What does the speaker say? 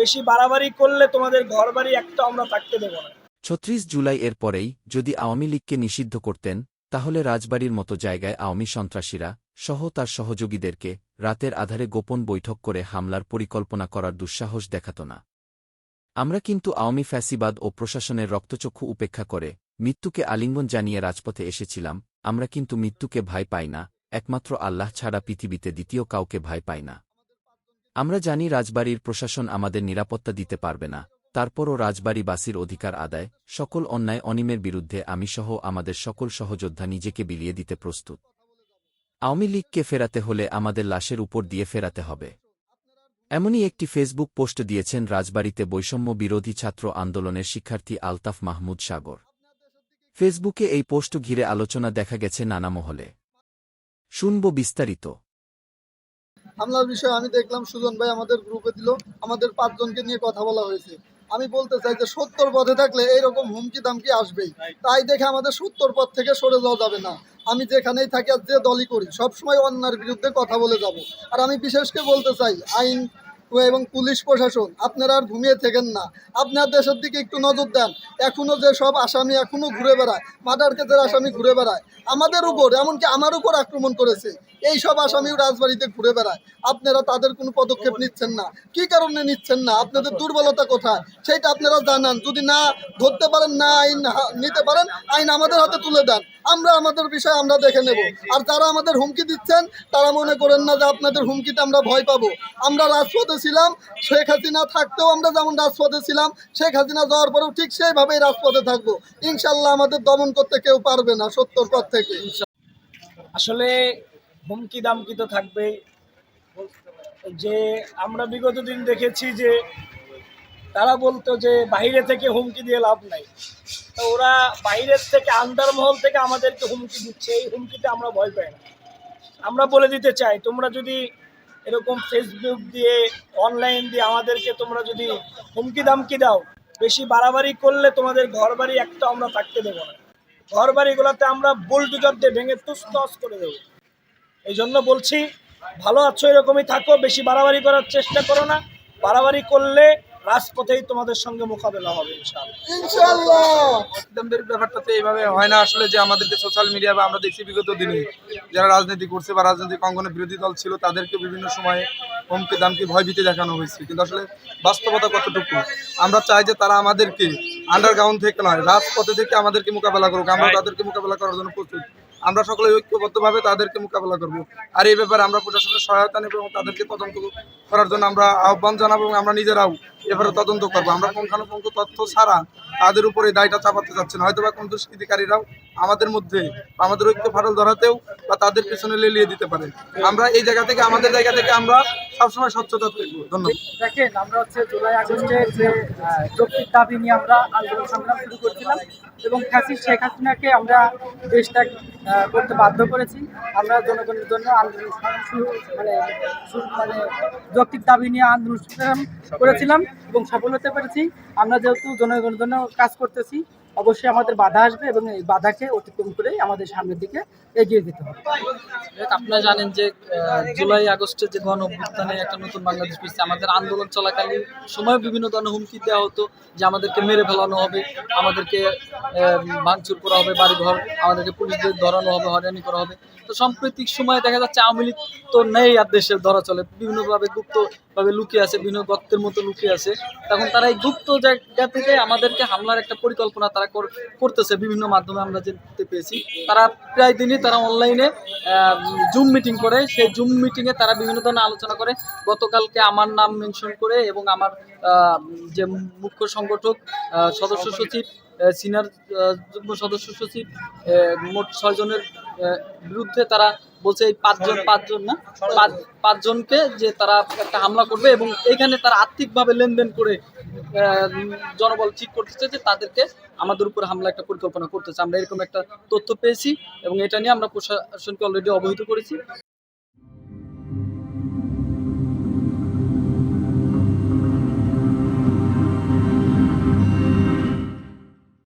বেশি বাড়াবাড়ি করলে তোমাদের ঘর বাড়ি একটা আমরা থাকতে দেবো না। ছত্রিশ জুলাই এর পরেই যদি আওয়ামী লীগকে নিষিদ্ধ করতেন, তাহলে রাজবাড়ির মতো জায়গায় আওয়ামী সন্ত্রাসীরা সহ তার সহযোগীদেরকে রাতের আধারে গোপন বৈঠক করে হামলার পরিকল্পনা করার দুঃসাহস দেখাত না। আমরা কিন্তু আওয়ামী ফ্যাসিবাদ ও প্রশাসনের রক্তচক্ষু উপেক্ষা করে মৃত্যুকে আলিঙ্গন জানিয়ে রাজপথে এসেছিলাম, আমরা কিন্তু মৃত্যুকে ভয় পাই না, একমাত্র আল্লাহ ছাড়া পৃথিবীতে দ্বিতীয় কাউকে ভয় পাই না। আমরা জানি রাজবাড়ির প্রশাসন আমাদের নিরাপত্তা দিতে পারবে না। তারপরও রাজবাড়িবাসীর অধিকার আদায়, সকল অন্যায় অনিমের বিরুদ্ধে আমি সহ আমাদের সকল সহযোদ্ধা নিজেকে বিলিয়ে দিতে প্রস্তুত। আওয়ামী লীগকে ফেরাতে হলে আমাদের লাশের উপর দিয়ে ফেরাতে হবে। এমনই একটি ফেসবুক পোস্ট দিয়েছেন রাজবাড়িতে বৈষম্য বিরোধী ছাত্র আন্দোলনের শিক্ষার্থী আলতাফ মাহমুদ সাগর। ফেসবুকে এই পোস্ট ঘিরে আলোচনা দেখা গেছে নানা মহলে। শুনব বিস্তারিত। হামলার বিষয়ে আমি দেখলাম সুজন ভাই আমাদের গ্রুপে দিল, আমাদের পাঁচজনকে নিয়ে কথা বলা হয়েছে। আমি বলতে চাই যে সত্তর পথে থাকলে এইরকম হুমকি দামকি আসবেই। তাই দেখে আমাদের সত্তর পথ থেকে সরে যাওয়া যাবে না। আমি যেখানেই থাকি আর যে দলই করি, সবসময় অন্যার বিরুদ্ধে কথা বলে যাব। আর আমি বিশেষকে বলতে চাই, আইন এবং পুলিশ প্রশাসন, আপনারা আর ঘুমিয়ে থেকেন না। আপনার দেশের দিকে একটু নজর দেন। এখনও যে সব আসামি এখনও ঘুরে বেড়ায়। মার্ডার কেসের আসামি ঘুরে বেড়ায়। আমাদের উপর, এমনকি আমার উপর আক্রমণ করেছে। এই সব আসামিও রাজবাড়িতে ঘুরে বেড়ায়। আপনারা তাদের কোনো পদক্ষেপ নিচ্ছেন না। কি কারণে নিচ্ছেন না? আপনাদের দুর্বলতা কোথায়? সেটা আপনারা জানান। যদি না ধরতে পারেন, না আইন নিতে পারেন, আইন আমাদের হাতে তুলে দেন। আমরা, আমাদের বিষয় আমরা দেখে নেব। আর যারা আমাদের হুমকি দিচ্ছেন, তারা মনে করেন না যে আপনাদের হুমকিতে আমরা ভয় পাবো। আমরা রাজপথে ছিলাম, শেখ হাসিনা থাকতেও আমরা যেমন রাজপথে ছিলাম, শেখ হাসিনা যাওয়ার পরেও ঠিক সেইভাবেই রাজপথে থাকব। ইনশাল্লাহ আমাদের দমন করতে কেউ পারবে না সত্তর পর থেকে। আসলে হুমকি দামকি তো থাকবেই। যে আমরা বিগত দিন দেখেছি যে তারা বলতো যে বাইরে থেকে হুমকি দিয়ে লাভ নাই। তো ওরা বাইরের থেকে, আন্দারমহল থেকে আমাদেরকে হুমকি দিচ্ছে। এই হুমকিতে আমরা ভয় পাই না। আমরা বলে দিতে চাই, তোমরা যদি এরকম ফেসবুক দিয়ে অনলাইন দিয়ে আমাদেরকে তোমরা যদি হুমকি দামকি দাও, বেশি বাড়াবাড়ি করলে তোমাদের ঘর বাড়ি একটা আমরা থাকতে দেবো না। ঘর বাড়িগুলোতে আমরা বুলডুজার দিয়ে ভেঙে তুস করে দেবো। এই জন্য বলছি, ভালো আছো এরকমই থাকো, বেশি বাড়াবাড়ি করার চেষ্টা করো না। বাড়াবাড়ি করলে রাজপথেই তোমাদের সঙ্গে মোকাবেলা হবে ইনশাআল্লাহ। ইনশাল্লাহ ব্যাপারটা তো এইভাবে হয় না আসলে যে আমাদেরকে সোশ্যাল মিডিয়া বা আমরা দেখছি বিগত দিনে যারা রাজনীতি করছে বা রাজনৈতিক অঙ্গনে বিরোধী দল ছিল তাদেরকে বিভিন্ন সময়ে হুমকি দামকি ভয়ভীতি দেখানো হয়েছে। কিন্তু আসলে বাস্তবতা কতটুকু? আমরা চাই যে তারা আমাদেরকে আন্ডারগ্রাউন্ড থেকে নয় রাজপথে থেকে আমাদেরকে মোকাবেলা করুক। আমরা তাদেরকে মোকাবেলা করার জন্য প্রস্তুত। আমরা সকলে ঐক্যবদ্ধভাবে তাদেরকে মোকাবেলা করব। আর এই ব্যাপারে আমরা প্রশাসনের সহায়তা নেব এবং তাদেরকে তদন্ত করার জন্য আমরা আহ্বান জানাব এবং আমরা নিজেরাও এবারে তদন্ত করব। আমরা পুঙ্খানুপুঙ্খ তথ্য ছাড়া তাদের উপরে দায়টা চাপাতে চাচ্ছি না। হয়তো বা কোন দুষ্কৃতিকারীরাও আমাদের মধ্যে আমাদের ঐক্য ফাটল ধরাতেও বা তাদের পেছনে লেলিয়ে দিতে পারে। আমরা এই জায়গা থেকে আমাদের জায়গা থেকে আমরা সবসময় স্বচ্ছতা থাকব। ধন্যবাদ। দেখেন আমরা হচ্ছে জুলাই আগস্টের যে যৌক্তিক দাবি নিয়ে আমরা আন্দোলন সংগ্রাম শুরু করেছিলাম এবং ফ্যাসিস শেখ হাসিনাকে আমরা আহ, করতে বাধ্য করেছি। আমরা জনগণের জন্য আন্দোলন মানে মানে যৌক্তিক দাবি নিয়ে আন্দোলন করেছিলাম এবং সফল হতে পেরেছি। আমরা যেহেতু জনগণের জন্য কাজ করতেছি অবশ্যই আমাদের বাধা আসবে এবং এই বাধাকে অতিক্রম করে আমাদের সামনের দিকে এগিয়ে যেতে হবে। আপনারা জানেন যে জুলাই আগস্টে যে গণ অভ্যুত্থানে একটা নতুন বাংলাদেশ পেয়েছে আমাদের আন্দোলন চলাকালীন সময় বিভিন্ন ধরনের হুমকি দেওয়া হতো যে আমাদেরকে মেরে ফেলানো হবে, আমাদেরকে ভাঙচুর করা হবে, বাড়িঘর, আমাদেরকে পুলিশদের ধরানো হবে, হয়রানি করা হবে। তো সাম্প্রতিক সময়ে দেখা যাচ্ছে আওয়ামী লীগ তো নেই আর দেশের ধরা চলে। বিভিন্নভাবে গুপ্তভাবে লুকিয়ে আছে, বিভিন্ন গর্তের মতো লুকিয়ে আছে। তখন তারা এই গুপ্ত জায়গা থেকে আমাদেরকে হামলার একটা পরিকল্পনা তারা কর- করতেছে, বিভিন্ন মাধ্যমে আমরা যেতে পেয়েছি তারা প্রায় দিনই তারা অনলাইনে জুম মিটিং করে। সেই জুম মিটিংয়ে তারা বিভিন্ন ধরনের আলোচনা করে। গতকালকে আমার নাম মেনশন করে এবং আমার যে মুখ্য সংগঠক সদস্য সচিব সিনিয়র যুগ্ম সদস্য সচিব মোট ছয়জনের বিরুদ্ধে তারা বলছে এই পাঁচজন পাঁচজন না? পাঁচ- পাঁচজনকে যে তারা একটা হামলা করবে এবং এখানে তারা আর্থিকভাবে লেনদেন করে আহ, জনবল ঠিক করতেছে যে তাদেরকে আমাদের উপর হামলা একটা পরিকল্পনা করতেছে। আমরা এরকম একটা তথ্য পেয়েছি এবং এটা নিয়ে আমরা প্রশাসনকে অলরেডি অবহিত করেছি।